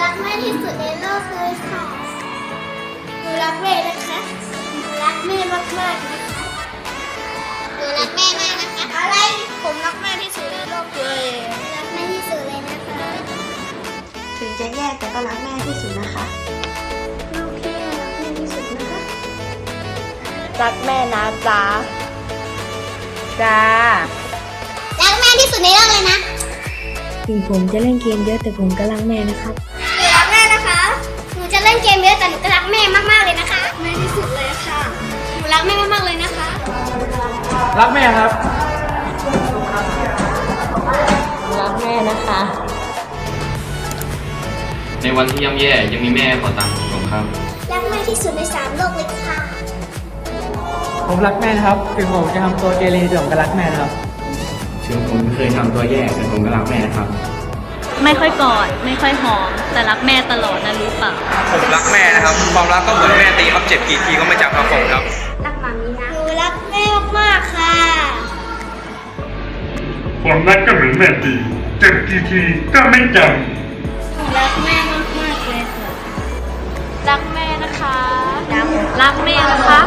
รักแม่ที่สุดในโลกเลยค่ะ หนูรักแม่นะคะ หนูรักแม่มากๆนะคะ หนูรักแม่มากนะคะ อะไร ผมรักแม่ที่สุดในโลกเลย รักแม่ที่สุดเลยนะคะ ถึงจะแยกแต่ก็รักแม่ที่สุดนะคะโอเครักแม่ที่สุดนะคะ รักแม่นะจ๊ะจ้า ถึงผมจะเล่นเกมเยอะแต่ผมก็รักแม่นะครับหนูรักแม่นะคะ หนูจะเล่นเกมเยอะแต่หนูก็รักแม่มากๆเลยนะคะแม่ที่สุดเลยค่ะ หนูรักแม่มากๆเลยนะคะ รักแม่ครับ รักแม่นะคะ ในวันที่ย่ำแย่ยังมีแม่คอยตามผมครับ รักแม่ที่สุดในสามโลกเลยค่ะ ผมรักแม่นะครับ ถึงผมจะทำตัวเกเรแต่ผมก็รักแม่นะครับ ถึงผมเคยทำตัวแย่แต่ผมก็รักแม่นะครับ ไม่ค่อยกอด ไม่ค่อยหอม แต่รักแม่ตลอดนะรู้เปล่า ผมรักแม่นะครับ ความรักก็เหมือนแม่ตีครับเจ็บกี่ทีก็ไม่จำครับผมครับ รักมามีนะหนูรักแม่มากๆค่ะ ความรักก็เหมือนแม่ตีเจ็บทีทีก็ไม่จำหนูรักแม่มากๆเลยค่ะ รักแม่นะคะ รักแม่นะคะ